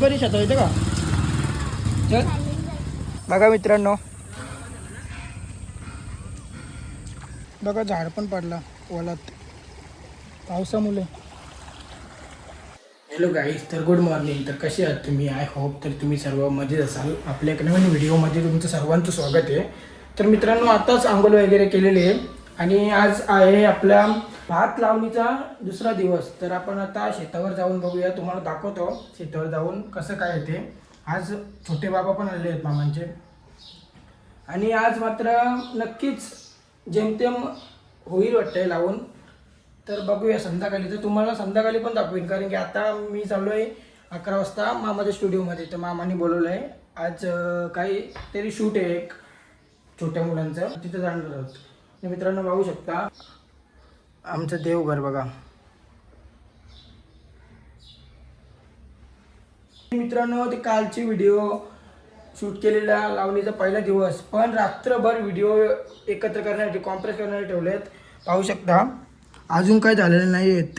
परी शेतात येते का? चल. बघा मित्रांनो. बघा झाड पण पडला ओलात पावसामुळे. हॅलो गाईज तर गुड मॉर्निंग तर कसे आहात तुम्ही? आय होप तर तुम्ही सर्व मजेत असाल. आपल्या एक नवीन व्हिडिओमध्ये तुमचं सर्वांचं स्वागत आहे. तर मित्रांनो आताच आंघोळ वगैरे केलेली आहे. आणि आज आहे आपला भात लावणीचा दुसरा दिवस. तर आपण आता शेतावर जाऊन बघूया. तुम्हाला दाखवतो शेतावर जाऊन कसं काय येते आज छोटे बाबा पण आलेले आहेत मामांचे. आणि आज मात्र नक्कीच जेमतेम होईल वाटतंय लावून. तर बघूया संध्याकाळी. तर तुम्हाला संध्याकाळी पण दाखवेन कारण की आता मी चाललो आहे अकरा वाजता मामाच्या स्टुडिओमध्ये. तर मामाने बोलवलं आहे आज काही तरी शूट आहे एक छोट्या मुलांचं. तिथं जाणार आहोत. मित्रांनो बघू शकता. आमचं देवघर बघा. मित्रांनो ते कालची व्हिडिओ शूट केलेला लावणीचा पहिला दिवस पण रात्रभर व्हिडिओ एकत्र करण्यासाठी कॉम्प्रेस करण्यासाठी ठेवलेत. पाहू शकता अजून काय झालेलं नाही आहेत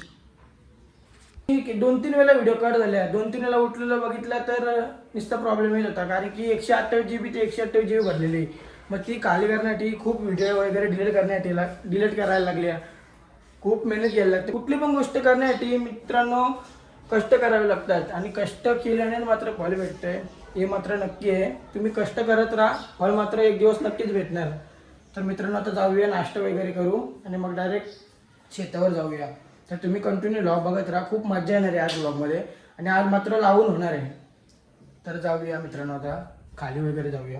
ठीक आहे दोन तीन वेळेला व्हिडिओ कट झाल्या. दोन तीन वेळेला उठलेलं बघितलं तर नुसता प्रॉब्लेम येत होता. कारण की एकशे अठ्ठावीस जी बी ते एकशे अठ्ठावीस जी बी भरलेली. मग ती खाली करण्यासाठी खूप व्हिडिओ वगैरे डिलीट करण्यासाठी डिलीट करायला लागल्या. खूप मेहनत घ्यायला लागते. कुठली पण गोष्ट करण्यासाठी मित्रांनो कष्ट करावे लागतात आणि कष्ट केल्याने मात्र फळ भेटतंय. हे मात्र नक्की आहे. तुम्ही कष्ट करत राहा. फळ मात्र एक दिवस नक्कीच भेटणार. तर मित्रांनो आता जाऊया नाश्ता वगैरे करू आणि मग डायरेक्ट शेतावर जाऊया. तर तुम्ही कंटिन्यू लॉग बघत राहा. खूप मजा येणार आहे आज ब्लॉगमध्ये आणि आज मात्र लावून होणार आहे. तर जाऊया मित्रांनो आता खाली वगैरे जाऊया.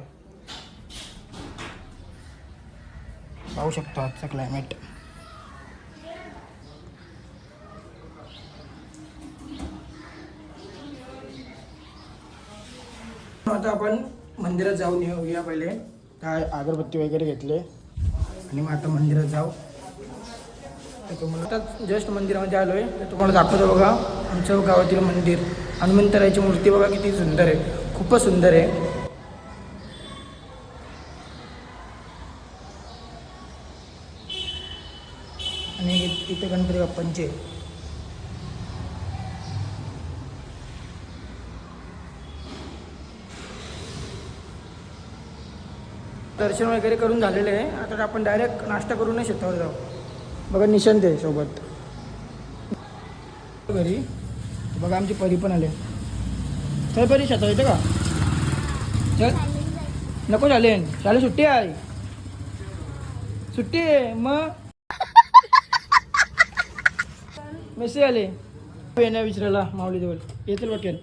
पाहू शकतो आजचं क्लायमेट आता आपण मंदिरात जाऊन येऊया पहिले. काय अगरबत्ती वगैरे घेतले आणि मग आता मंदिरात जाऊ. तर तुम्हाला आता जस्ट मंदिरामध्ये आलो आहे तर तुम्हाला दाखवतो बघा आमचं गावातील मंदिर. हनुमंतराची मूर्ती बघा किती सुंदर आहे. खूपच सुंदर आहे. आणि इथे गणपती बाप्पांचे. दर्शन वगैरे करून झालेले आहे. आता आपण डायरेक्ट नाश्ता करूनच शेतावर जाऊ. बघा निशांत आहे सोबत. घरी. बघा आमची परी पण आले. चल परी शेतात येते का? चल. नको झाले. शाळे सुट्टी आहे. सुट्टी आहे. मग? मेसेज आले. येण्या विचारायला माऊली जवळ येतील वाटेल.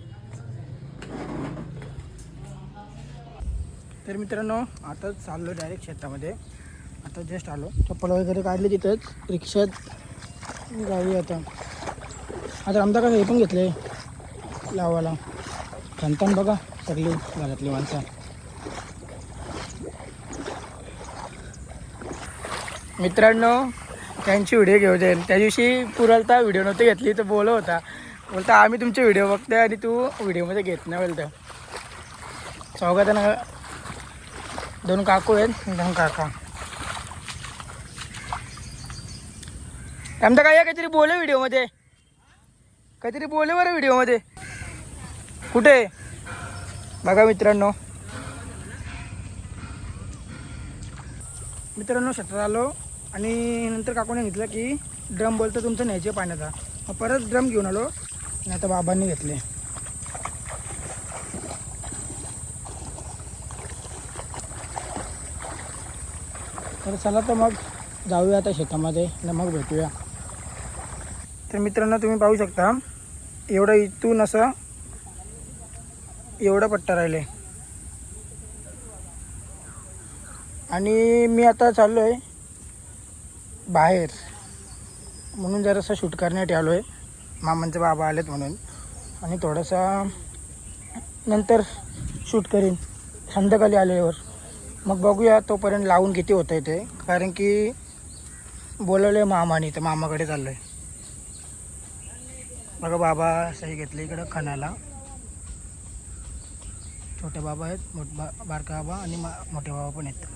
तर मित्रांनो आता चाललो डायरेक्ट शेतामध्ये. आता जस्ट आलो. चप्पल वगैरे काढले तिथंच. रिक्षात जाऊया आता. आता आमदा का हे पण घेतले. लावायला. खंतन बघा सगळी घरातली माणसं. मित्रांनो त्यांची व्हिडिओ घेऊ जाईल त्या दिवशी पुरालता व्हिडिओ नव्हती घेतली तर बोलत होता. बोलता आम्ही तुमचे व्हिडिओ बघतोय आणि तू व्हिडिओमध्ये घेत नाही बोलतं. चौघात दोन काकू आहेत दोन काका. आमचं काय आहे, काहीतरी बोले व्हिडिओमध्ये. काहीतरी बोल बरं व्हिडिओमध्ये. कुठे? बघा मित्रांनो. मित्रांनो शेतात आलो आणि नंतर काकूने घेतलं की ड्रम बोलतो तुमचं न्यायचे पाण्याचा. मग परत ड्रम घेऊन आलो आणि आता बाबांनी घेतले. तर चला तर मग जाऊया आता शेतामध्ये आणि मग भेटूया. तर मित्रांनो तुम्ही पाहू शकता एवढं इथून असं एवढा पट्टा राहिले. आणि मी आता चाललो आहे बाहेर. म्हणून जरासं शूट करण्यासाठी आलो आहे मामांचे बाबा आलेत म्हणून. आणि थोडासा नंतर शूट करीन. संध्याकाळी आल्यावर. मग बघूया तोपर्यंत लावून किती होतं आहे ते. कारण की बोलवलं आहे मामाने तर मामाकडे चाललो आहे बघा बाबा सही घेतली इकडं खणाला. छोटे बाबा आहेत मोठ बा बारका बाबा आणि मा मोठे बाबा पण आहेत.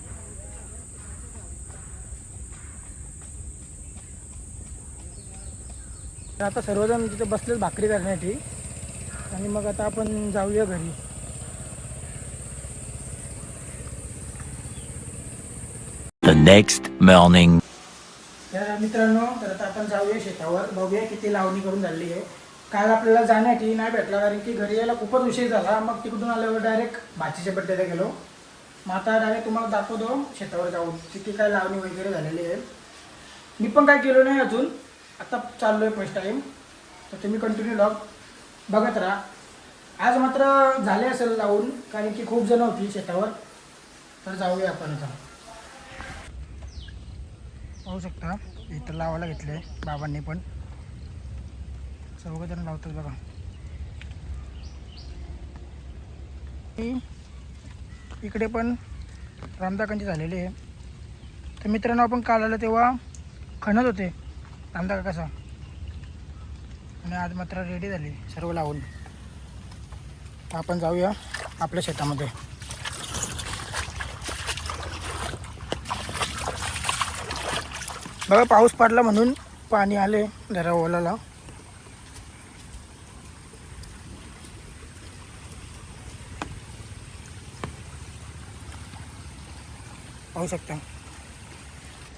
तर आता सर्वजण तिथे बसलेत भाकरी करण्यासाठी. आणि मग आता आपण जाऊया घरी. The next morning. तर मित्रांनो तर आता आपण जाऊया शेतावर. बघूया किती लावणी करून झाली आहे. काल आपल्याला जाण्यासाठी नाही भेटला कारण की घरी यायला खूपच उशीर झाला. मग तिकडून आल्यावर डायरेक्ट भाचीच्या बड्डेला गेलो. मग आता डायरेक्ट तुम्हाला दाखवतो शेतावर जाऊन किती काय लावणी वगैरे झालेली आहे. मी पण काय केलो नाही अजून. आता चाललो आहे फर्स्ट टाईम तर तुम्ही कंटिन्यू लॉग बघत राहा. आज मात्र झाले असेल लावून कारण की खूप जण होती शेतावर. तर जाऊया आपण आता. पाहू शकता इथं लावायला घेतले बाबांनी पण. सर्वजण लावतात बघा. इकडे पण रामदाकांची झालेली आहे. तर मित्रांनो आपण काल आलं तेव्हा खणत होते. रामदाका कसा? आणि आज मात्र रेडी झाली सर्व लावून. आपण जाऊया आपल्या शेतामध्ये. बघा पाऊस पडला म्हणून पाणी आले जरा ओलाला. पाहू शकता.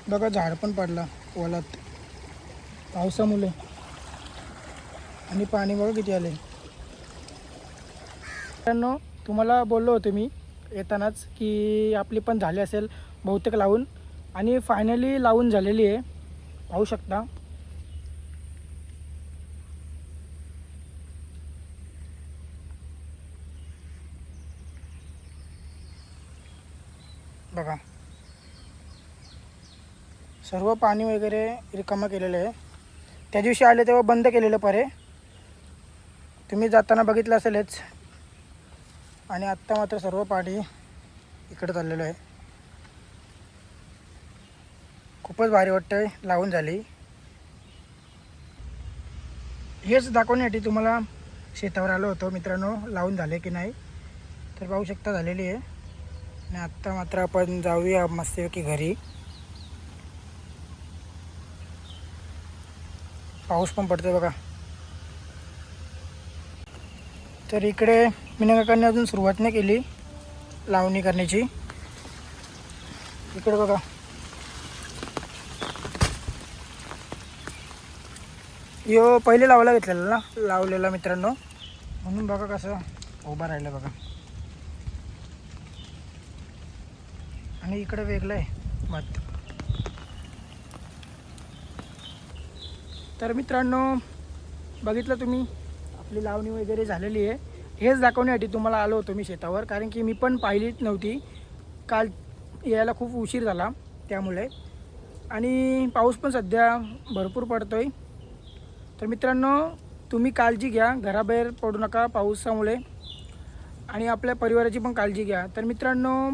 बघा झाड पण पडला ओलात. पावसामुळे. आणि पाणी बघा किती आले. मित्रांनो तुम्हाला बोललो होतो मी येतानाच की आपली पण झाली असेल बहुतेक लावून. आणि फायनली लावून झालेली आहे. पाहू शकता. बघा. सर्व पाणी वगैरे रिकामं केलेलं आहे. त्या दिवशी आले तेव्हा बंद केलेलं परे. तुम्ही जाताना बघितलं असेलच. आणि आत्ता मात्र सर्व पाणी इकडं चाललेलं आहे. खूपच भारी वाटतं लावून झाली. हेच दाखवण्यासाठी तुम्हाला शेतावर आलो होतो मित्रांनो लावून झाले की नाही तर पाहू शकता झालेली आहे. आणि आत्ता मात्र आपण जाऊया मस्तपैकी घरी. पाऊस पण पडतो बघा. तर इकडे मीनाकाकांनी अजून सुरुवात नाही केली लावणी करण्याची. इकडे बघा. यो पहिले लावायला घेतलेला ना? लावलेला मित्रांनो. म्हणून बघा कसं उभा राहिलं बघा. आणि इकडे वेगळं आहे भात तर मित्रांनो बघितलं तुम्ही? आपली लावणी वगैरे झालेली आहे. हेच दाखवण्यासाठी तुम्हाला आलो होतो मी शेतावर कारण की मी पण पाहिलीच नव्हती. काल यायला खूप उशीर झाला त्यामुळे. आणि पाऊस पण सध्या भरपूर पडतो आहे तर मित्रांनो तुम्ही काळजी घ्या. घराबाहेर पडू नका पावसामुळे. आणि आपल्या परिवाराची पण काळजी घ्या. तर मित्रांनो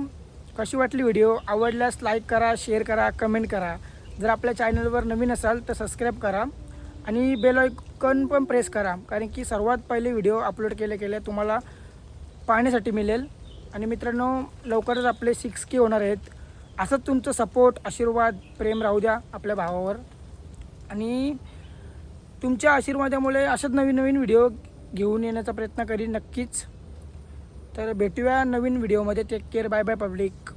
कशी वाटली व्हिडिओ? आवडल्यास लाईक करा शेअर करा कमेंट करा. जर आपल्या चॅनलवर नवीन असाल तर सबस्क्राईब करा. आणि बेल आयकॉन पण प्रेस करा. कारण की सर्वात पहिले व्हिडिओ अपलोड केले गेले तुम्हाला पाहण्यासाठी मिळेल. आणि मित्रांनो लवकरच आपले सिक्स के होणार आहेत. असंच तुमचं सपोर्ट आशीर्वाद प्रेम राहू द्या आपल्या भावावर. आणि तुमच्या आशीर्वादामुळे अशाच नवीन नवीन व्हिडिओ घेऊन येण्याचा प्रयत्न करीन नक्कीच. तर भेटूया नवीन व्हिडिओमध्ये. Take care bye bye public.